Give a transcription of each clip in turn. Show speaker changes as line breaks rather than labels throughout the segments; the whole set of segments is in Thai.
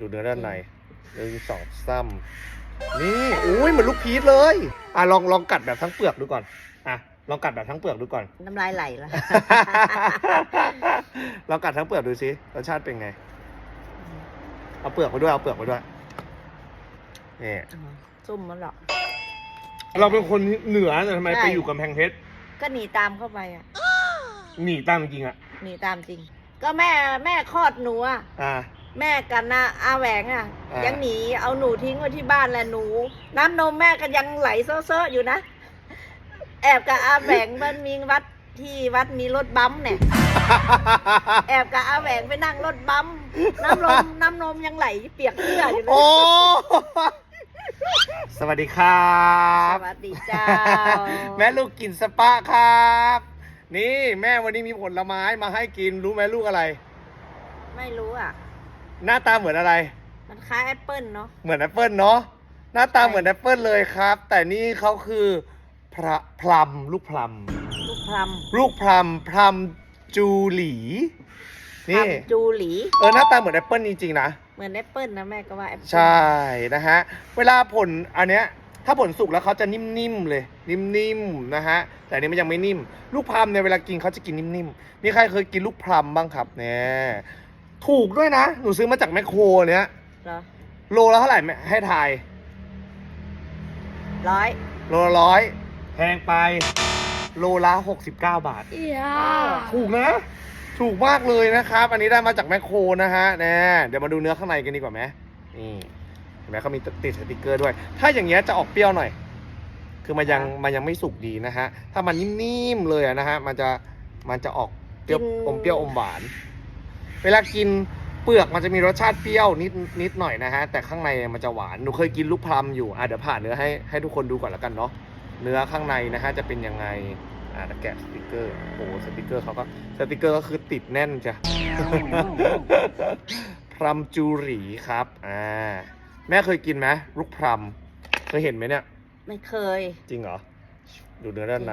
ดูเนื้อด้านในหนึ่งสองซ้ำนี่อุ้ยเหมือนลูกพีชเลย อะลองลองกัดแบบทั้งเปลือกดูก่อน อะลองกัดแบบทั้งเปลือกดูก่อน
น้ำลายไหลละ
ลองกัดทั้งเปลือกดูสิรสชาติเป็นไง เอาเปลือกมาด้วยเอาเปลือกมาด้วยนี่
ซุ่มมันหรอก
เราเป็นคนเหนือแต่ทำไม
ใช่
ไปอยู่กำแพงเพชร
ก็หนีตามเข้าไปอะ
หนีตามจริงๆอะ
หนีตามจริง ก็แม่แม่คลอดหนูอะ
อ่า
แม่กันนะอาแหวงอะ
อ่ายั
ยังหนีเอาหนูทิ้งไว้ที่บ้านแหละหนู น้ำนมแม่ก็ยังไหลเซ้อๆอยู่นะ แอบกับอาแหวงมันมีวัดที่วัดมีรถบัมป์เนี่ย แอบกับอาแหวงไปนั่งรถบัมป์น้ำนมน้ำนมยังไหลเปียกเสื้ออยู่เล
โอ้
ย
สวัสดีครับ
สวัสดีเจ้า
แม่ลูกกินสปาครับ นี่แม่วันนี้มีผลไม้มาให้กินรู้ไหมลูกอะไร
ไม่รู้อะ
หน้าตาเหมือนอะไร
มันคล้ายแอปเปิลเนาะ
เหมือนแอปเปิลเนาะหน้าตา
ใช่
เหมือนแอปเปิลเลยครับ แต่นี่เขาคือพระพลัมลูกพลัม
ลูกพลัม
ลูกพลัมพลัมจูหลี
พลั
นี่
มจูหลี
เออหน้าตาเหมือนแอปเปิลจริงๆนะ
เหมือนแอปเปิลนะแม่ก็ว่าแอปเปิล
ใช่นะฮะเวลาผลอันเนี้ยถ้าผลสุกแล้วเขาจะนิ่มๆเลย นิ่มๆนะฮะแต่อันนี้มันยังไม่นิ่ม ลูกพลัมเนี่ยเวลากินเขาจะกินนิ่มๆมีใครเคยกินลูกพลัมบ้างครับเนี่ย ถูกด้วยนะ หนูซื้อมาจากแมคโครเนี้ย
เหรอ
โลละเท่าไหร่แม่ให้ทาย
ร้อย
โลละร้อยแพงไป โลละ69บาท
เอีย
ถูกนะ ถูกมากเลยนะครับ อันนี้ได้มาจากแมคโครนะฮะแน่เดี๋ยวมาดูเนื้อข้างในกันดีกว่าไหมนี่เห็นไหมเขามีติดสติกเกอร์ด้วย ถ้าอย่างเงี้ยจะออกเปรี้ยวหน่อย คือมันยังมันยังไม่สุกดีนะฮะ ถ้ามันนิ่มๆเลยอะนะฮะ มันจะมันจะออกเปรี้ยวอมเปรี้ยวอมหวาน เวลากินเปลือกมันจะมีรสชาติเปรี้ยวนิดนิดหน่อยนะฮะ แต่ข้างในมันจะหวาน หนูเคยกินลูกพลัมอยู่ อะเดี๋ยวผ่านเนื้อให้ให้ทุกคนดูก่อนแล้วกันเนาะ เนื้อข้างในนะฮะจะเป็นยังไง อ่าแล้วแกะสติกเกอร์ โอ้โหสติกเกอร์เขาก็สติกเกอร์ก็คือติดแน่นจ้ะ พรัมจูหรีครับ อ่า แม่เคยกินไหมลูกพรัมเคยเห็นไหมเนี่ย
ไม่เคย
จริงเหรอ ดูเนื้อด้านใน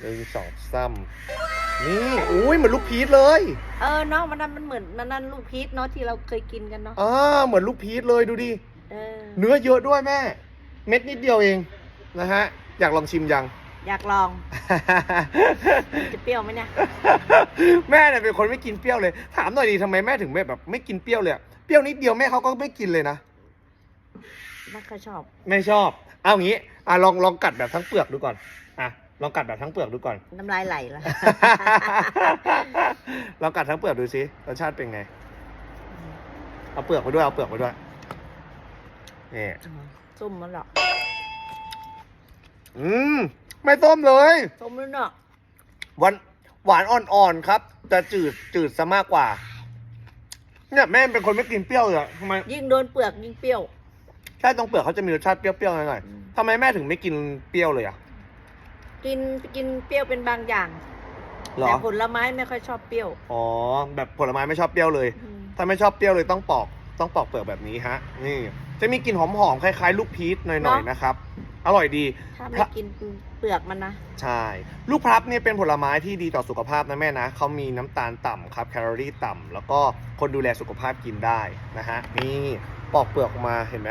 หนึ่งสองซ้ำ นี่อุ้ยเหมือนลูกพีชเลย
เออเนาะมันนั่นมันเหมือนมันนั่นลูกพีชเนาะที่เราเคยกินกันเนาะ
อ่าเหมือนลูกพีชเลยดูดิ
เออ
เนื้อเยอะด้วยแม่ เม็ดนิดเดียวเองนะฮะ อยากลองชิมยัง
อยากลอง จะเปรี้ยวไหมเนี่ย
แม่เนี่ยเป็นคนไม่กินเปรี้ยวเลย ถามหน่อยดีทำไมแม่ถึงไม่แบบ ไม่กินเปรี้ยวเลยอะเปรี้ยวนิดเดียวแม่เขาก็ไม่กินเลยนะ
ไม่ค่อยชอบ
ไม่ชอบ เอางี้อะลองลองกัดแบบทั้งเปลือกดูก่อนอะ ลองกัดแบบทั้งเปลือกดูก่อน
น้ำลายไหลละ
ลองกัดทั้งเปลือกดูสิรสชาติเป็นไง เอาเปลือกมาด้วยเอาเปลือกมาด้วยนี่
ส้มมันหรอก
อืมไม่ต้มเลย
ส้มมันเนาะ
หวานหวานอ่อนๆครับ แต่จืดจืดซะมากกว่า เนี่ยแม่เป็นคนไม่กินเปรี้ยวเลยอะทำไม
ยิ่งโดนเปลือกยิ่งเปรี้ยว
ใช่ตรงเปลือกเขาจะมีรสชาติเปรี้ยวๆหน่อยๆทำไมแม่ถึงไม่กินเปรี้ยวเลยอะ
กินกินเปรี้ยวเป็นบางอย่าง
เหรอ
แต่ผลไม้ไม่ค่อยชอบเปรี้ยว
อ๋อ แบบผลไม้ไม่ชอบเปรี้ยวเลย
อืม
ถ้าไม่ชอบเปรี้ยวเลยต้องปอก ต้องปอกเปลือกแบบนี้ฮะ นี่ จะมีกลิ่นหอมๆ คล้ายๆ ลูกพีชหน่อยๆนะครับ อร่อยดี
ถ้าไม่กินเปลือกมันนะ
ใช่ ลูกพลับเนี่ยเป็นผลไม้ที่ดีต่อสุขภาพนะแม่นะ เขามีน้ำตาลต่ำครับแคลอรี่ต่ำแล้วก็คนดูแลสุขภาพกินได้นะฮะ นี่ปอกเปลือกออกมาเห็นไหม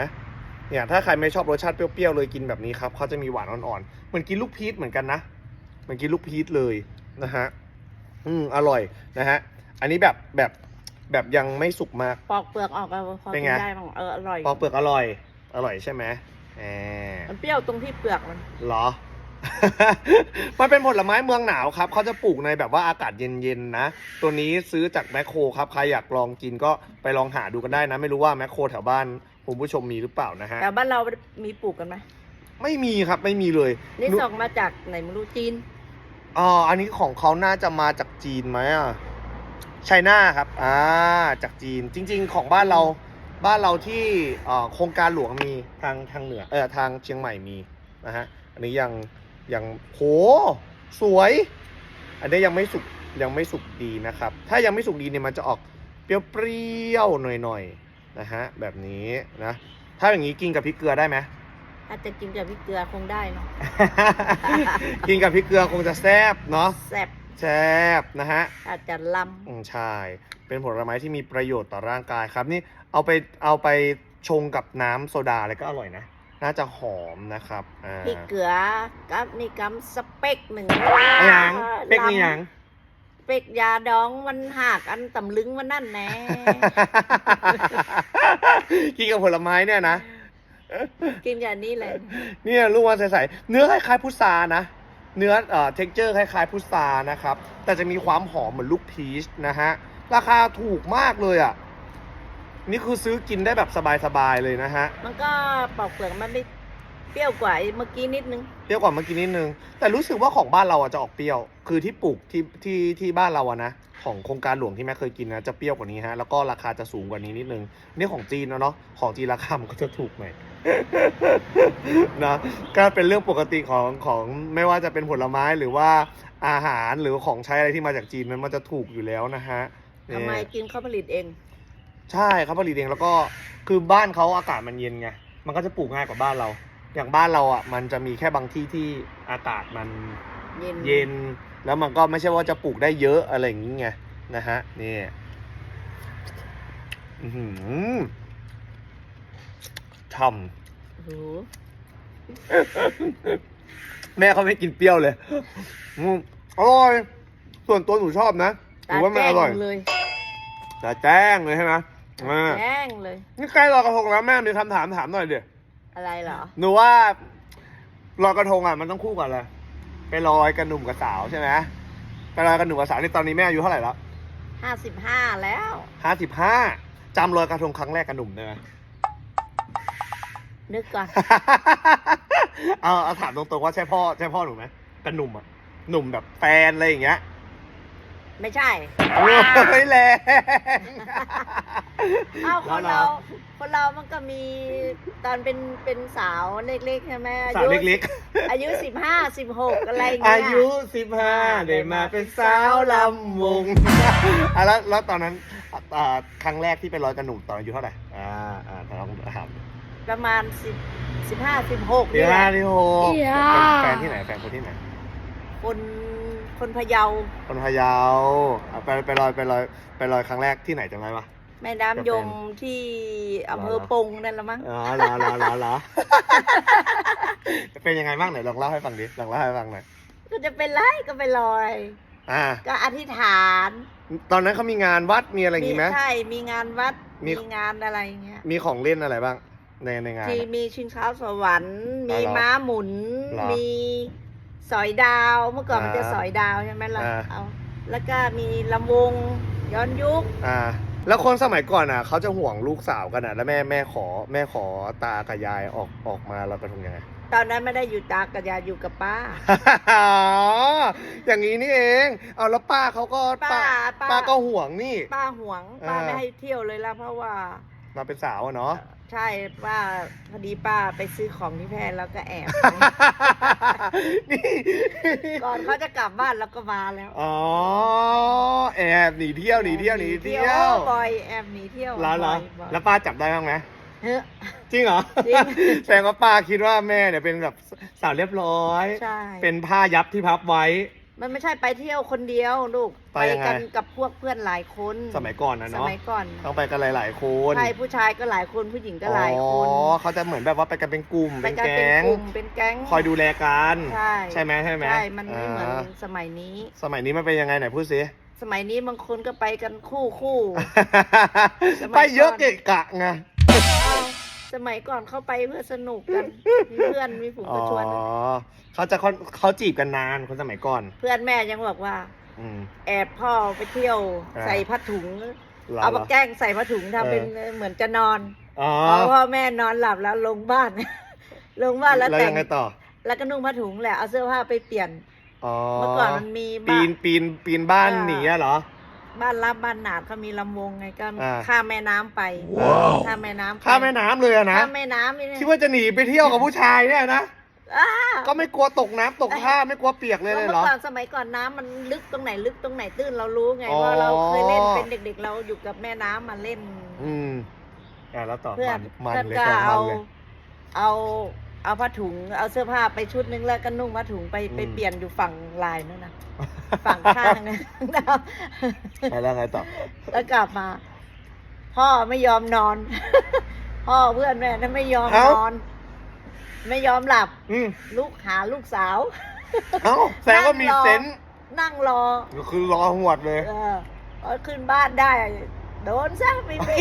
เนี่ยถ้าใครไม่ชอบรสชาติเปรี้ยวๆเลยกินแบบนี้ครับเขาจะมีหวานอ่อนๆเหมือนกินลูกพีชเหมือนกันนะเหมือนกินลูกพีชเลยนะฮะอืมอร่อยนะฮะอันนี้แบบแบบแบบยังไม่สุกมาก
ปอกเปลือกออกก็พอ
เป็น
กิ
ไง
นได้บ้างเอออร่อย
ปอกเปลือกอร่อย อร่อยใช่ไหมแหม
มันเปรี้ยวตรงที่เปลือกมัน
เหรอ มันเป็นผลไม้เมืองหนาวครับ เขาจะปลูกในแบบว่าอากาศเย็นๆนะ ตัวนี้ซื้อจากแมคโครครับ ใครอยากลองกินก็ไปลองหาดูกันได้นะ ไม่รู้ว่าแมคโครแถวบ้าน คุณผู้ชมมีหรือเปล่านะฮะ
แต่บ้านเรามีปลูกกันไหม
ไม่มีครับไม่มีเลย
นี่
นุ
ส่งมาจากไหนไม่รู้จีน
อ๋ออันนี้ของเขาน่าจะมาจากจีนไหมอะไชน่าครับอ่าจากจีนจริง ๆ ของบ้านเราบ้านเราที่เอ่อโครงการหลวงมีทางทางเหนือเออทางเชียงใหม่มีนะฮะอันนี้ยังยังโหสวย อันนี้ยังไม่สุกยังไม่สุกดีนะครับ ถ้ายังไม่สุกดีเนี่ยมันจะออกเปรี้ยวๆหน่อยๆ นะฮะแบบนี้นะถ้าอย่างนี้กินกับพริกเกลือได้ไหม
ถ้าจะกินกับพริกเกลือคงได้เนาะ
กินกับพริกเกลือคงจะแซ่บเนาะ
แซ่บ
แซ่บนะฮะ
อาจจะล
อืมใช่เป็นผลไม้ที่มีประโยชน์ต่อร่างกายครับนี่เอาไปเอาไปชงกับน้ำโซดาอะไรก็อร่อยนะ น่าจะหอมนะครับอ่า
พริกเกลือกับนี่กำสเปกหนึ่ง
อะหยังเป็กนี่หยัง
เปกยาดองมันหักอันตำลึงมันนั่นแน่
กินกับผลไม้เนี่ยนะ
กินอย่างนี้เลย
เนี่ยลูกว่าใสๆเนื้อคล้ายๆพุทรานะ เนื้อเอ่อเท็กเจอร์คล้ายๆพุทรานะครับ แต่จะมีความหอมเหมือนลูกพีชนะฮะ ราคาถูกมากเลยอะ นี่คือซื้อกินได้แบบสบายๆเลยนะฮะ
มันก็ปอกเปลือกมันไม่เป รี้ยวกว่าไอ้เมื่อกี้นิดนึง
เปรี้ยวกว่าเมื่อกี้นิดนึง แต่รู้สึกว่าของบ้านเราอะจะออกเปรี้ยว คือที่ปลูกที่ที่ที่บ้านเราอะนะ ของโครงการหลวงที่แม่เคยกินนะจะเปรี้ยวกว่านี้ฮะ แล้วก็ราคาจะสูงกว่านี้นิดนึง นี่ของจีนนะเนาะ ของจีนราคามันก็จะถูกหน่อย นะก็เป็นเรื่องปกติของของไม่ว่าจะเป็นผลไม้หรือว่าอาหารหรือของใช้อะไรที่มาจากจีนมันมันจะถูกอยู่แล้วนะฮะนี่
ทำไมกินเขาผลิตเอง
ใช่เขาผลิตเองแล้วก็คือบ้านเขาอากาศมันเย็นไง มันก็จะปลูกง่ายกว่าบ้านเรา อย่างบ้านเราอะมันจะมีแค่บางที่ที่อากาศมัน
เย็น
เย็น แล้วมันก็ไม่ใช่ว่าจะปลูกได้เยอะอะไรอย่างนี้ไงนะฮะนี่อื้อหือช่
โอ้โหำ
แม่เขาไม่กินเปรี้ยวเลยอืมอร่อยส่วนตัวหนูชอบนะห
ตา
รือว่ามัน
แจ้
องร่อย
เลย
แต่แจ้งเลยใช่ไหมอ่า
แจ้งเลย
นี่ใกล้ลอยกระทงแล้วแม่มีคำถามถามหน่อยเดี๋ยว
อะไรเหรอ
หนูว่าลอยกระทงอะมันต้องคู่กันเลยไปลอยกับหนุ่มกับสาวใช่ไหมไปลอยกับหนุ่มกับสาวนี่ตอนนี้แม่อายุเท่าไหร่แล้ว
ห้าสิบห้าแล้ว
ห้าสิบห้าจำลอยกระทงครั้งแรกกับหนุ่มได้ไหม
นึกก่อน
เอาเอาถามตรงๆว่าใช่พ่อใช่พ่อหนูไหมกับหนุ่มอะหนุ่มแบบแฟนอะไรอย่างเงี้ย
ไม่ใช่
โอ้ยแรง
เอ้าคน
แล้ว
เรา
เรา
คนเรามันก็มีตอนเป็นเป็นสาวเล็กๆใช่ไหมอา
สาว
ยุ
เล็ก
อายุสิบห้าสิบหกอะไรอย่าง
ๆ
เงี้
อายยุสิบห้าได้มาเป็นสาวลำวงอะแล้วแล้วตอนนั้นอ่าครั้งแรกที่ไปลอยกับหนุ่มตอนอายุเท่าไหร่อ่าอ่าลองถาม
ประมาณสิบสิบห้าสิบหก
ที่
นี่แห
ห้า
ละ
ที่หก
เหี้ย
เป็นแฟนที่ไหนแฟนคนที่ไหน
คนคนพะเยา
คนพะเยาอะไปไปลอยไปลอยไปลอยครั้งแรกที่ไหนจำได้ปะ
แม่น้ำยมที่อำเภอ
เหรอ
ปงนั่นละมั้ง
อ๋อเหรอเหรอเหรอเหรอเป็นยังไงบ้างไหนลองเล่าให้ฟังดิลองเล่าให้ฟังหน่อย
ก็จะเป็นไรก็ไปลอย
อ่า
ก็อธิษฐาน
ตอนนั้นเขามีงานวัดมีอะไรอย่างงี้ไหม
ใช่ มีงานวัด
มี
มีงานอะไรอย่างเงี้ย
มีของเล่นอะไรบ้าง ในในงาน
ที่
อะ
มีชิงช้าสวรรค์
อ๋อ
มี
เหรอ
ม้าหมุน
เหรอ
มีสอยดาวเมื่อก่อนมันจะ
อ่า
สอยดาวใช่ไหมล่ะ
อ่า
เอาแล้วก็มีลำวงย้อนยุค
อ่า แล้วคนสมัยก่อนอะเขาจะห่วงลูกสาวกันอะ แล้วแม่แม่ขอแม่ขอตากับยายออกออกมาเรากระทงยังไง
ตอนนั้นไม่ได้อยู่ตากับยายอยู่กับป้า
อ๋ออย่างนี้นี่เอง เอาแล้วป้าเขาก็
ป้าป้า
ป้าก็ห่วงนี่
ป้าหวง ป้า
อ่า
ไม่ให้เที่ยวเลยละเพราะว่า
มาเป็นสาวอะเนาะ
ใช่ป้าพอดีป้าไปซื้อของที่แพร่แล้วก็แอบ
นี่
ก่อนเขาจะกลับบ้านแล้วก็มาแล้ว
อ๋อแอบหนีเที่ยวหนีเที่ยวหนีเที่ยว
บ่อยแอบหนีเที่ยว
แล้วแล้ว
บ่อย
แล้วป้าจับได้บ้างไหม
เฮ้ย
จริงเหรอ
จริง
แสดงว่าป้าคิดว่าแม่เนี่ยเป็นแบบสาวเรียบร้อย
ใช่
เป็นผ้ายับที่พับไว้
มันไม่ใช่ไปเที่ยวคนเดียวลูก
ไปยังไง
กันกับพวกเพื่อนหลายคน
สมัยก่อนนะ
ส
เนาะ
มัยก่อน
ต้องไปกันหลาย ๆ คน
ใช่ผู้ชายก็หลายคนผู้หญิงก็หลายคน
อ๋อเขาจะเหมือนแบบว่าไปกันเป็นกลุ่ม
ไป
เป็น
กันเป็น
แก๊ง
กลุ่มเป็นแก๊ง
คอยดูแลกัน
ใช่
ใช่ไหมใช่ไหม
ใช่มันไม่เหมือน
อ่า
สมัยนี้
สมัยนี้มันเป็นยังไงไหนพูดสิ
สมัยนี้บางคนก็ไปกันคู่คู่ สมัยก่อน
ไปเยอะเกะกะไง
เอาสมัยก่อนเข้าไปเพื่อสนุกกันมีเพื่อนมีฝูง
อ๋
ก็
อ
ชวน
เขาจะเขาเขาจีบกันนานคนสมัยก่อน
เพื่อนแม่ยังบอกว่า
อืม
แอบพ่อไปเที่ยว
อ่า
ใส่ผ้าถุง
หร
เอา
หร
มาแกล้งใส่ผ้าถุงทำเป็นเหมือนจะนอน
อ๋อ
พอพ่อแม่นอนหลับแล้วลงบ้าน ลงบ้านแล้ว
แล้ว
แต่
ยังงไงต่อ
แล้วก็นุ่งผ้าถุงแหละเอาเสื้อผ้าไปเปลี่ยน
อ๋อ
เมื่อก่อนมันมี
ปี
บ้าน
นปีนปีนบ้าน
อ่า
หนีอะเหรอ
บ้านรับบ้านหนาดเขามีลำวงไงก็
อ่า
ข้ามแม่น้ำไป
ว้าว
ข้ามแม่น้ำไป
ข้ามแม่น้ำเลยอะนะ
ข้ามแม่น้ำนี่
คิดว่าจะหนีไปเที่ยวกับผู้ชายเนี่ยนะ
อ้า
ก็ไม่กลัวตกน้ำตกท่าไม่กลัวเปียกเลยเลย
เมื่
เหรอ
อก่อนสมัยก่อนน้ำมันลึกตรงไหนลึกตรงไหนตื้นเรารู้ไง
อ๋อ
ว่าเราเคยเล่นเป็นเด็ก ๆ เราอยู่กับแม่น้ำมาเล่น
อืมอ่าแล้วต่อ
เพื่อน
มัน
เพื่อน
เลย
ก็
สองมั
เอา
นเลย
เอาเอาผ้าถุงเอาเสื้อผ้าไปชุดนึงแล้วก็นุ่งผ้าถุงไป
อืม
ไปเปลี่ยนอยู่ฝั่งลายนั่นนะฝั่งข้างนะ
แล้วไงต่อ
แล้วกลับมาพพ่อไม่ยอมนอน พ่อเพื่อนแม่นั้นไม่ยอม
เอ้า
นอน ไม่ยอมหลับ
อืม
ลูกหาลูกสาว
เอ้าแสดงว่ามีเซนส์
นั่งรอ
ก็คือรอหวดเลย
เออพอขึ้นบ้านได้ โดนซะไม่มี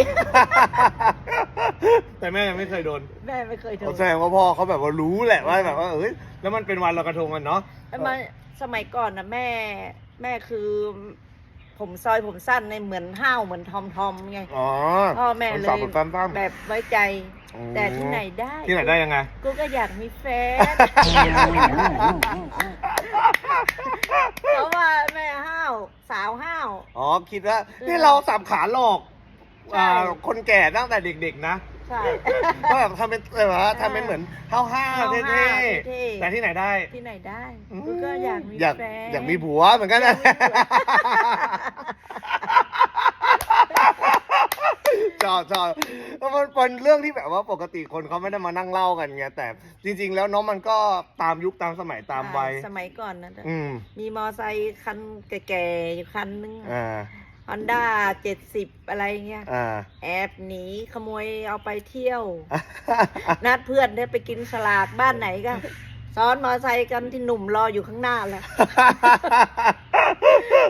แต่แม่ยังไม่เคยโดน
แม่ไม่เคยโดน
แสดงว่าพ่อเขาแบบว่ารู้แหละว่าแบบว่าเอ้ยแล้วมันเป็นวันลอยกระทงกันเนาะ
แล้วมาสมัยก่อนนะแม่ แม่คือ ผมซอยผมสั้นในเหมือนห้าวเหมือนทอมทอมไง
อ๋อ
พ่อแม่เล
สาว
ย
ผมสั้นๆ
แบบไว้ใจ
อืม
แต่ที่ไหนได้
ที่ไหนได้ยังไง
กูก็อยากมีแฟนเพราะว่าแม่ห้าวสาวห้าว
อ๋อคิดว่านี่เราสับขาหลอก
ใช่
อ่าคนแก่ตั้งแต่เด็กๆนะ
ใช่
ก็แบบทำเป็นเออว่าทำเป็นเหมือนห้าวๆ
ห้าวๆ
เท่
เท่
ๆ
ๆ
แต่ที่ไหนได้
ที่ไหนได้
อืม
กูก็อยากมี
อยาก
แฟน
อยากมีผัวเหมือนกันนะจอดจอดแล้วมันเป็นเรื่องที่แบบว่าปกติคนเขาไม่ได้มานั่งเล่ากันไงแต่จริง ๆ แล้วเน้องมันก็ตามยุคตามสมัยตามวัย
สมัยก่อนนะ
อืม
มีมอไซค์คันแก่ๆอยู่คันนึง
อ่า
ฮอนด้าเจ็ดสิบอะไรเงี้ย
อ่า
แอบหนีขโมยเอาไปเที่ยว นัดเพื่อนเนี่ยไปกินสลากบ้านไหนก็ซ้อนมอไซค์กันที่หนุ่มรออยู่ข้างหน้าแหละ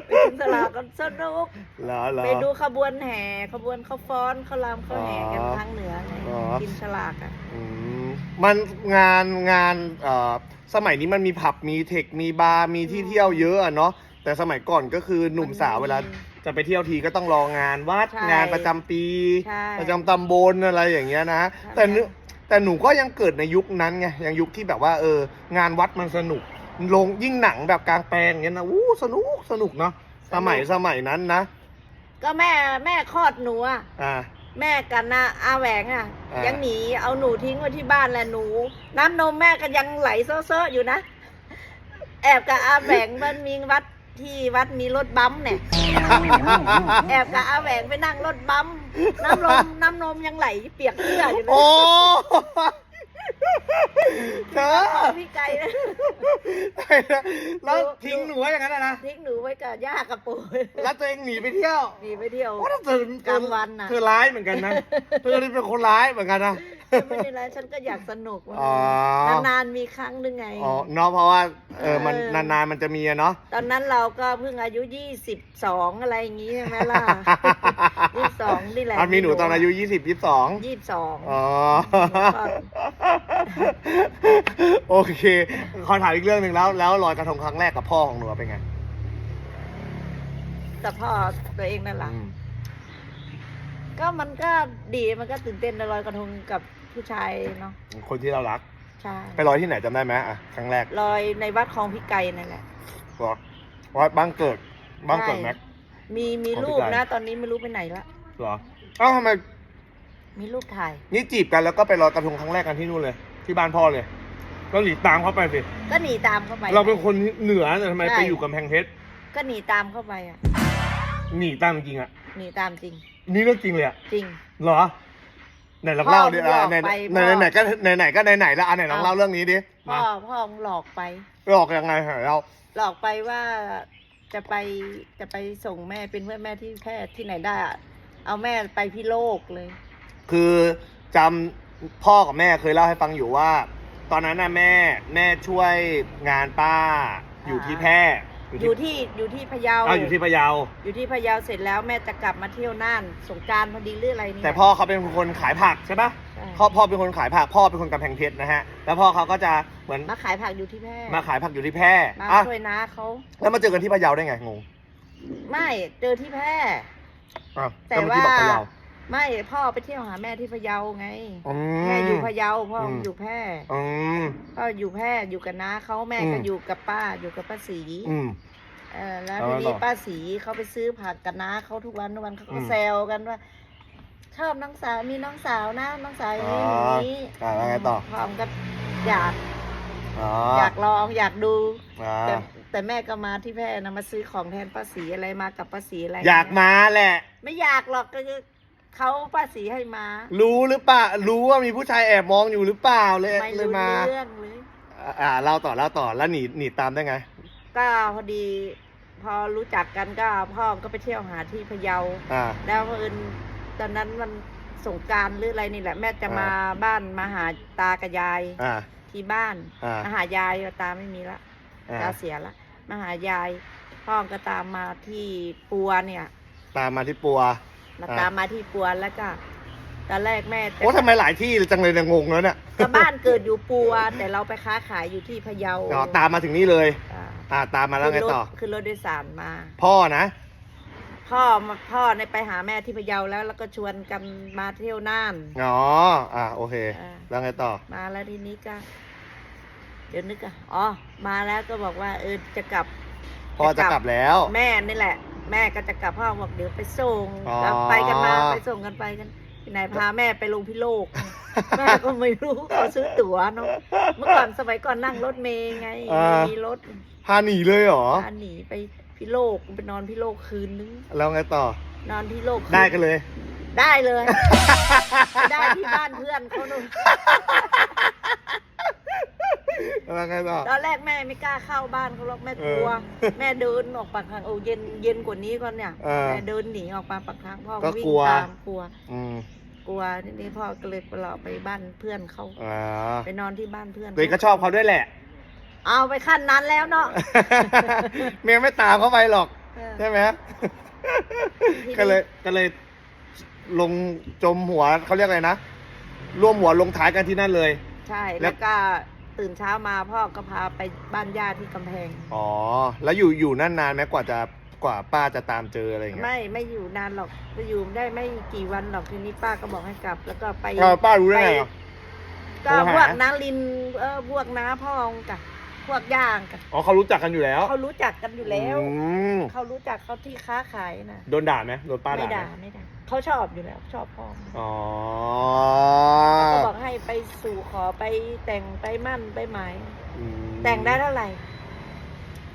ไปกินสลากกันสนุก
เหรอเหรอ
ไปดูขบวนแห่ขบวนเขาฟ้อนเขารำเขาแห่กัน
อ๋อ
ทางเหนือไง
อ๋อ
กินสลากอะ
อืมมันงานงานเอ่อสมัยนี้มันมีผับมีเทคมีบาร์มีที่เที่ยวเยอะอะเนาะแต่สมัยก่อนก็คือหนุ่มสาวเวลา จะไปเที่ยวทีก็ต้องรองานวัด
ใช่
งานประจำปี
ใช่
ประจำตำบลอะไรอย่างเงี้ยนะ
ใช่
แต่หนูแต่หนูก็ยังเกิดในยุคนั้นไงยังยุคที่แบบว่าเออ งานวัดมันสนุกลงยิ่งหนังแบบกลางแปลงเงี้ยนะอู้สนุกสนุกเนาะสมัยสมัยนั้นนะ
ก็แม่แม่คลอดหนูอะ
อ่า
แม่กันนะอาแหวงอะ
อ่ายั
ยังหนีเอาหนูทิ้งไว้ที่บ้านแหละหนู น้ำนมแม่ก็ยังไหลเซ้อๆอยู่นะ แอบกับอาแหวงมันมีวัด ที่วัดมีรถบัมป์เนี่ย แอบกับอาแหวงไปนั่งรถบัมป์น้ำนมน้ำนมยังไหลเปียกเสื้ออยู่เล
โอ้
ย
เธอ
พี่ไก่นะ
แล้วทิ้งหนูไว้อย่างนั้นอะนะ
ทิ้งหนูไว้กับย่ากับปู่
แล้วตัวเองหนีไปเที่ยว
หนีไปเที่ยว
ว่าเธอก
ลางวันน่ะ
เธอร้ายเหมือนกันนะเธอนี่เป็นคนร้ายเหมือนกันนะ
ไม่ได้ไรฉันก็อยากสนุกว่า
อ๋อ
นานๆมีครั้งหนึงไง
อ๋อเนาะเพราะว่า เออมัน
เออ
นานๆมันจะมีอะเนาะ
ตอนนั้นเราก็เพิ่งอายุยี่สิบสองอะไรอย่างงี้ใช่ไหมล่ะ ยี่สิบสองนี่แหละ
อะมีหนูตอนอายุยี่สิบยี่สิบสอง
ยี่สิบสอง
อ๋อ โอเค ขอถามอีกเรื่องหนึ่งแล้ว แล้วลอยกระทงครั้งแรกกับพ่อของหนูเป็นไง
แต่พ่อตัวเองนั่นแหละ
อืม
ก็มันก็ดีมันก็ตื่นเต้นนะลอยกระทงกับผู้ชายเนาะ
คนที่เรารัก
ใช่
ไปลอยที่ไหนจำได้ไหมอะครั้งแรก
ลอยในวัดคลองพิไกรนั่นแหละ
บอกว่าบ้านเกิดบ้านเกิด
ใช่
แม็ก
มีมี
คลองพิ
รูป
ไกร
นะ ตอนนี้ไม่รู้ไปไหนละ
เหรอเอ้าทำไม
มีรูปถ่าย
นี่จีบกันแล้วก็ไปลอยกระทงครั้งแรกกันที่นู่นเลย ที่บ้านพ่อเลยก็หนีตามเขาไปสิ
ก็หนีตามเข้าไป
เราเป็นคนเหนือแต่ทำไม
ใช่
ไปอยู่กำแพงเพชร
ก็หนีตามเข้าไปอะ
หนีตามจริงอะ
หนีตามจริง
นี่เรื่องจริงเลยอะ
จริง
เหรอ ไหนลองเล่าดิ
พ่อ
อะ
หลอก
ไหน
ไป
ไหน
พ่อ
ไหนก็ไหนไหนก็ไหนไหนแล้วอะไหนลอง
เอา
เล่าเรื่องนี้ดิ
พ่อ
มา
พ่อหลอกไป
หลอกยังไงเหรอเรา
หลอกไปว่าจะไปจะไปส่งแม่เป็นเพื่อนแม่ที่แพทย์ที่ไหนได้อะเอาแม่ไปพี่โลกเลย
คือจำพ่อกับแม่เคยเล่าให้ฟังอยู่ว่า ตอนนั้นน่ะแม่แม่ช่วยงานป้าอยู่ที่แพร่
อยู่ที่อยู่ที่พะเยา
อ้าวอยู่ที่พะเยา
อยู่ที่พะเยาเสร็จแล้วแม่จะกลับมาเที่ยวน่านสงกรารพอดีหรืออะไรนี่
แต่พ่อเขาเป็นคนขายผักใช่ปะ
ใช่
พ่อพ่อเป็นคนขายผักพ่อเป็นคนกำแพงเพชรนะฮะ แล้วพ่อเขาก็จะเหมือน
มาขายผักอยู่ที่แพร่
มาขายผักอยู่ที่แพร่
มา
อะ
ช่วยน้าเขา
แล้วมาเจอกันที่พะเยาได้ไงงง
ไม่เจอที่แพร่
อะ
แต่
ล้วเมื่อกี้บอก
ว่า
พะเยา
ไม่พ่อไปเที่ยวหาแม่ที่พะเยาไง
อืม
แม่อยู่พะเยาพ่ออ
ม
อยู่แพร่
อืม
พ่ออยู่แพร่อยู่กับน้าเขาแม่
อืม
ก็อยู่กับป้าอยู่กับป้าศรี
อืม
เออแล้ว
เอา
ที
ไว้
นี้
ต่อ
ป้าศรีเขาไปซื้อผักกับน้าเขาทุกวันทุกวันเขา
อื
ก็
ม
แซวกันว่า ชอบน้องสาวมีน้องสาวนะน้องสาวอย่าง
อ๋
นี้
อ
อย่างนี้
อ่าแล้วไงต่อ
พ่อมันก็อยาก
อ๋อ
อยากลองอยากดู
อ่า
แต่แต่แม่ก็มาที่แพร่นะมาซื้อของแทนป้าศรีอะไรมากับป้าศรีอะไร
อยากมาแหละ
ไม่อยากหรอกก็คือ เขาป้าศรีให้มา
รู้หรือเปล่ารู้ว่ามีผู้ชายแอบมองอยู่หรือเปล่าเลย
ไม่
เลย
รู้
มา
เรื่องเลย
อ่าอ่าเล่าต่อเล่าต่อแล้วหนีหนีตามได้ไง
ก็พอดี พอรู้จักกันก็พ่อก็ไปเที่ยวหาที่พะเยา
อ่า
แล้วเอิญตอนนั้นมันสงกรารหรืออะไรนี่แหละ แม่จะมา
อ่า
บ้านมาหาตากับยาย
อ่า
ที่บ้าน
อ่า
มาหายายตาไม่มีละ
อ่า
ตาเสียละมาหายายพ่อก็ตามมาที่ปัวเนี่ย
ตามมาที่ปัว
มา
อ่า
ตามมาที่ปัวแล้วก็ตอนแรกแม่จะ
โอ้ทำไมหลายที่จังเลยเนี่ยงงแล้วเนี่ย
ก็บ้านเกิดอยู่ปัว แต่เราไปค้าขายอยู่ที่พะเยา
อ๋อตามมาถึงนี่เลย
อ่า
อ่าตามมาแล้วไง
ขึ้นรถ
ต่อ
ขึ้นรถโดยสารมา
พ่อนะ
พ่อมาพ่อในยไปหาแม่ที่พะเยาแล้ว แล้วก็ชวนกันมาเที่ยวน่าน
อ๋อ อ่าโอเค
อ่า
แล้วไงต่อ
มาแล้วทีนี้ก็ เดี๋ยวนึกอะอ๋อ มาแล้วก็บอกว่า เออจะกลับ
พ่อจะกลับแล้ว
แม่นี่แหละ แม่ก็จะกลับพ่อบอกเดี๋ยวไปส่ง
อ๋อ
ก็ไปกันมาไปส่งกันไปกันที่ไหนพาแม่ไปลงพิโลก แม่ก็ไม่รู้เขาซื้อตั๋วเนาะเมื่อก่อนสมัยก่อนนั่งรถเมย์ไง
อ่า
มีรถ
พาหนีเลยเหรอ
พาหนีไปพิโลกไปนอนพิโลกคืนนึง
แล้วไงต่อ
นอนพิโลกคื
ได้กันเลย
ได้เลย ได้ที่บ้านเพื่อนเขานู่น
แล้วไงต่อ
ตอนแรกแม่ไม่กล้าเข้าบ้านเขาหรอกแม่กลัว
เออ
แม่เดินออกปากทางโอ้เย็นเย็นกว่านี้ก่อนเนี่ย
เออ
แม่เดินหนีออกมาปากทางพ่อ
ก็
วิ่
ก
ง
ลัว
ตามกลัว
อืม
กลัวทีนี้พ่อก็เลยไปเราไปบ้านเพื่อนเขา
อ่า
ไปนอนที่บ้านเพื่อน
ตัวเองก็ชอบเขาด้วยแหละ
เอาไปขั้นนั้นแล้วเนาะ
เมียไม่ตามเขาไปหรอก
เออ
ใช่ไหม
ทีนี้
ก็เลยก็เลยลงจมหัวเขาเรียกอะไรนะ ร่วมหัวลงท้ายกันที่นั่นเลย
ใช่
แล้
แล้ววก็ ตื่นเช้ามาพ่อก็พาไปบ้านญาติที่กำแพง
อ๋อ แล้วอยู่อยู่นั่นนานไหมกว่าจะกว่าป้าจะตามเจออะไรอย่างเงี้ย
ไม่ไม่อยู่นานหรอกไปอยู่ได้ไม่กี่วันหรอกทีนี้ป้าก็บอกให้กลับ แล้วก็ไป
เออป้ารู้ได้ไงอะ
ก็
โทรหา
พวกน้าลินเออพวกน้าพ่องกับพวกย่างกับ
อ๋อเขารู้จักกันอยู่แล้ว
เขารู้จักกันอยู่แล้ว
อืม
เขารู้จักเขาที่ค้าขายนะ
โดนด่าไหมโดนป้า
ไม่
ด่า
ด่า
ไหม
ไม่ด่า เขาชอบอยู่แล้วชอบพ่อ
อ๋อ
ก็บอกให้ไปสู่ขอไปแต่งไปมั่นไปหมาย
อืม
แต่งได้เท่าไหร่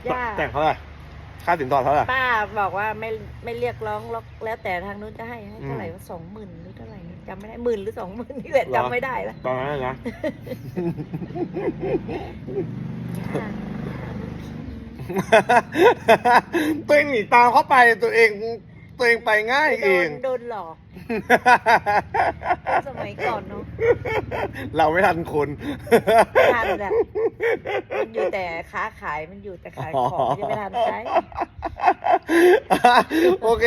ย่า
แต่งเท่าไหร่ค่าสินสอดเท่าไหร่
ป้าบอกว่าไม่ไม่เรียกร้องหรอกแล้วแต่ทางนู้นจะให้ให้เท่าไหร่
อืม
ว่าสองหมื่นหรือเท่าไหร่นี่จำไม่ได้หมื่นหรือสองหมื่นนี่แหละ
เหรอ
จำไม่ได้ละ
ตอนนั้นนะตัวเองหนีตามเขาไปตัวเอง ตัวเองไปง่าย
โด
เอง
นโดนหลอก สมัยก่อนเนาะ
เราไม่ทันคน
ไม่ทันแหละมันอยู่แต่ค้าขายมันอยู่แต่ขายของที่ไม่ทันใช้
โอเค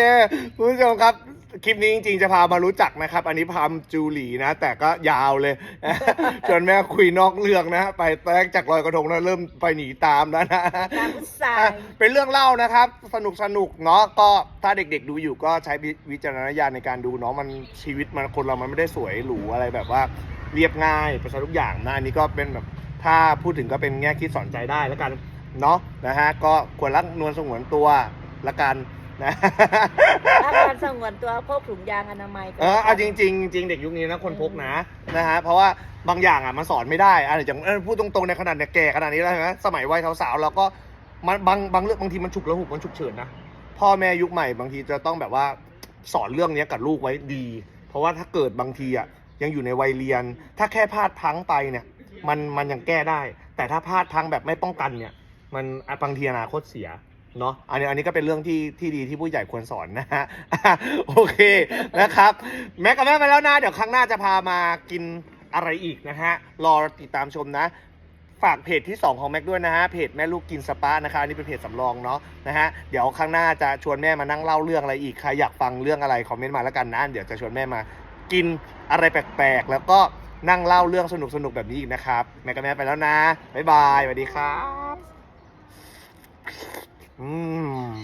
คุณผู้ชมครับ คลิปนี้จริงๆจะพามารู้จักนะครับ อันนี้พามจูหลีนะ แต่ก็ยาวเลย จนแม่คุยนอกเรื่องนะ ไปแตกจากลอยกระทงแล้วเริ่มไปหนีตามแล้วนะ
ตามผู้ชาย
อะเป็นเรื่องเล่านะครับ สนุกสนุกเนาะก็ถ้าเด็กๆดูอยู่ก็ใช้วิวิจารณญาณในการดูเนาะมันชีวิตมันคนเรามันไม่ได้สวยหรูอะไรแบบว่าเรียบง่ายประชาทุกอย่างนะอันนี้ก็เป็นแบบถ้าพูดถึงก็เป็นแง่คิดสอนใจได้แล้วกันเนาะนะฮะก็ควรรักนวลสงวนตัวละกัน นะ
ถ้าการสงวนตัวพกถุงยางอนามัยก็
เออเอาจริงๆจริงเด็กยุคนี้นะคนพกนะนะฮะเพราะว่าบางอย่างอะมันสอนไม่ได้อะอย่างเออพูดตรงๆในขนาดเนี่ยแก่ขนาดนี้แล้วใช่ไหมสมัยวัยสาวๆเราก็มันบางบางเรื่องบางทีมันฉุกละหุกมันฉุกเฉินนะพ่อแม่ยุคใหม่บางทีจะต้องแบบว่าสอนเรื่องเนี้ยกับลูกไว้ดี เพราะว่าถ้าเกิดบางทีอะยังอยู่ในวัยเรียน ถ้าแค่พลาดพลั้งไปเนี่ยมันมันยังแก้ได้ แต่ถ้าพลาดพลั้งแบบไม่ป้องกันเนี่ย มันอะบางทีอนาคตเสีย เนาะอันนี้อันนี้ก็เป็นเรื่องที่ที่ดีที่ผู้ใหญ่ควรสอนนะฮะโอเคนะครับ แม็กกับแม่ไปแล้วนะเดี๋ยวครั้งหน้าจะพามากินอะไรอีกนะฮะรอติดตามชมนะ ฝากเพจที่ 2 ของแม็กด้วยนะฮะเพจแม่ลูกกินสปานะคะอันนี้เป็นเพจสำรองเนาะนะฮะเดี๋ยวครั้งหน้าจะชวนแม่มานั่งเล่าเรื่องอะไรอีกใครอยากฟังเรื่องอะไรคอมเมนต์มาแล้วกันนะเดี๋ยวจะชวนแม่มากินอะไรแปลกๆ แล้วก็นั่งเล่าเรื่องสนุกๆแบบนี้อีกนะครับ แม่กับแม่ไปแล้วนะ บ๊ายบาย สวัสดีครับ 嗯。